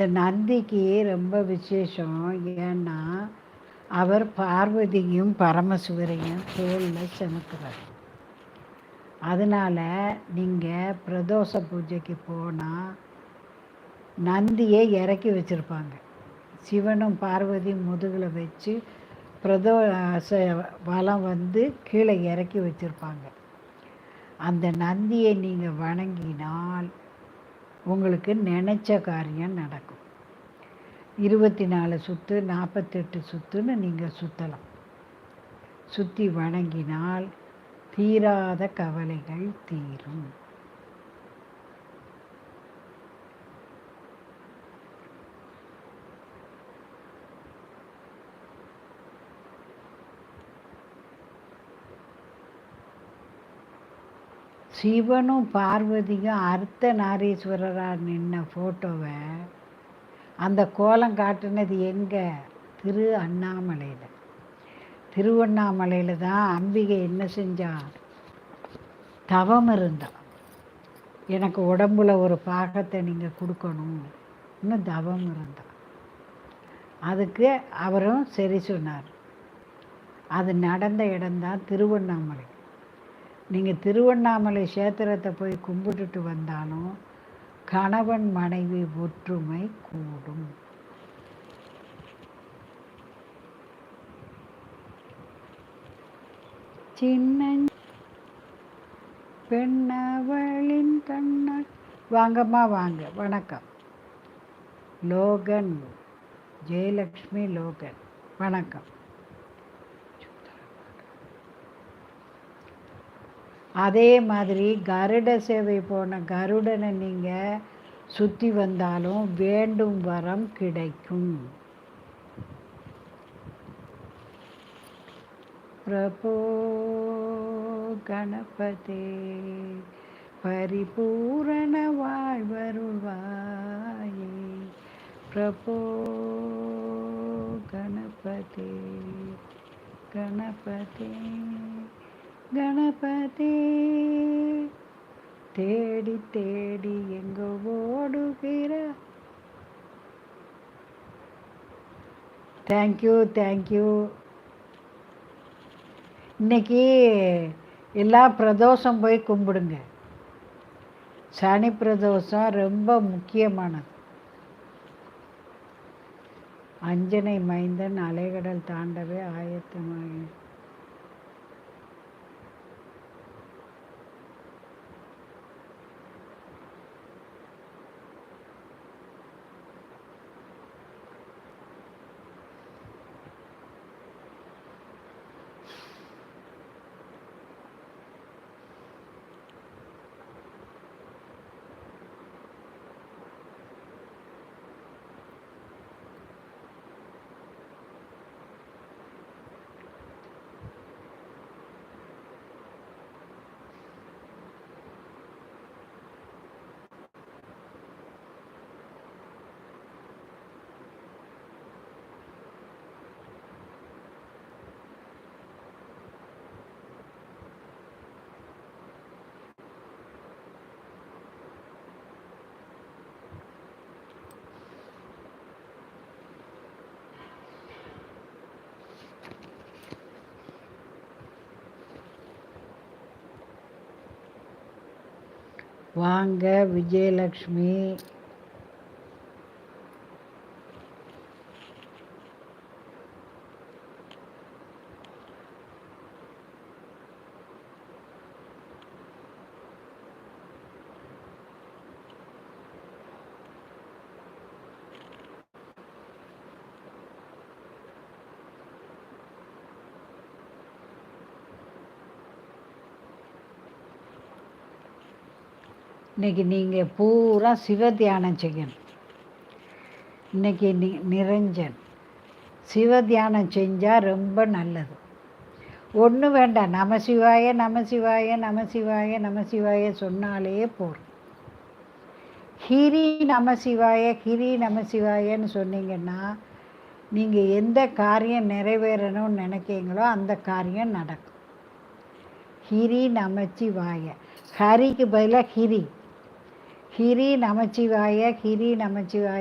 இந்த நந்திக்கு ரொம்ப விசேஷம். ஏன்னா அவர் பார்வதியும் பரமசிவரையும் தோளில் சுமக்கிறார் அதனால் நீங்கள் பிரதோஷ பூஜைக்கு போனால் நந்தியை இறக்கி வச்சுருப்பாங்க. சிவனும் பார்வதி முதுகில் வச்சு பிரதோஷ வளம் வந்து கீழே இறக்கி வச்சுருப்பாங்க. அந்த நந்தியை நீங்கள் வணங்கினால் உங்களுக்கு நினச்ச காரியம் நடக்கும். இருபத்தி நாலு சுற்று நாற்பத்தெட்டு சுற்றுன்னு நீங்கள் சுற்றலாம் சுற்றி வணங்கினால் தீராத கவலைகள் தீரும். சிவனும் பார்வதியும் அர்த்த நாரீஸ்வரராக நின்ன ஃபோட்டோவை அந்த கோலம் காட்டுனது எங்கே? திரு அண்ணாமலையில். திருவண்ணாமலையில் தான் அம்பிகை என்ன செஞ்சா? தவம் இருந்தா. எனக்கு உடம்புல ஒரு பாகத்தை நீங்கள் கொடுக்கணும். இன்னும் தவம் இருந்தான் அதுக்கு அவரும் சரி சொன்னார். அது நடந்த இடம்தான் திருவண்ணாமலை. நீங்கள் திருவண்ணாமலை சேத்திரத்தை போய் கும்பிட்டுட்டு வந்தாலும் கணவன் மனைவி ஒற்றுமை கூடும். சின்ன பெண்ணவளின் கண்ண வாங்கம்மா வாங்க வணக்கம். லோகன் ஜெயலக்ஷ்மி லோகன் வணக்கம். அதே மாதிரி கருட சேவை போன கருடனை நீங்கள் சுற்றி வந்தாலும் வேண்டும் வரம் கிடைக்கும். பிரபோ கணபதே பரிபூரண வாழ்வருள்வாயே பிரபோ கணபதே கணபதே. கணபதே. தேடி தேடி எங்க ஓடுகிற தேங்க்யூ தேங்க்யூ இன்னைக்கு எல்லா பிரதோஷம் போய் கும்பிடுங்க. சனி பிரதோஷம் ரொம்ப முக்கியமானது. அஞ்சனை மைந்தன் அலைகடல் தாண்டவே ஆயத்தமாக வாங்க விஜயலக்ஷ்மி. இன்றைக்கி நீங்கள் பூரா சிவ தியானம் செய்யணும். இன்னைக்கு நி நிரஞ்சன். சிவ தியானம் செஞ்சால் ரொம்ப நல்லது. ஒன்றும் வேண்டாம். நம சிவாய நம சிவாய நம சிவாய நம சிவாய சொன்னாலே போதும் ஹிரி நம சிவாய ஹிரி நம சிவாயன்னு சொன்னீங்கன்னா நீங்கள் எந்த காரியம் நிறைவேறணும்னு நினைக்கிறீங்களோ அந்த காரியம் நடக்கும். ஹிரி நமச்சிவாய ஹரிக்கு பதிலாக ஹிரி. ஹிரி நமச்சிவாய ஹிரி நமச்சிவாய.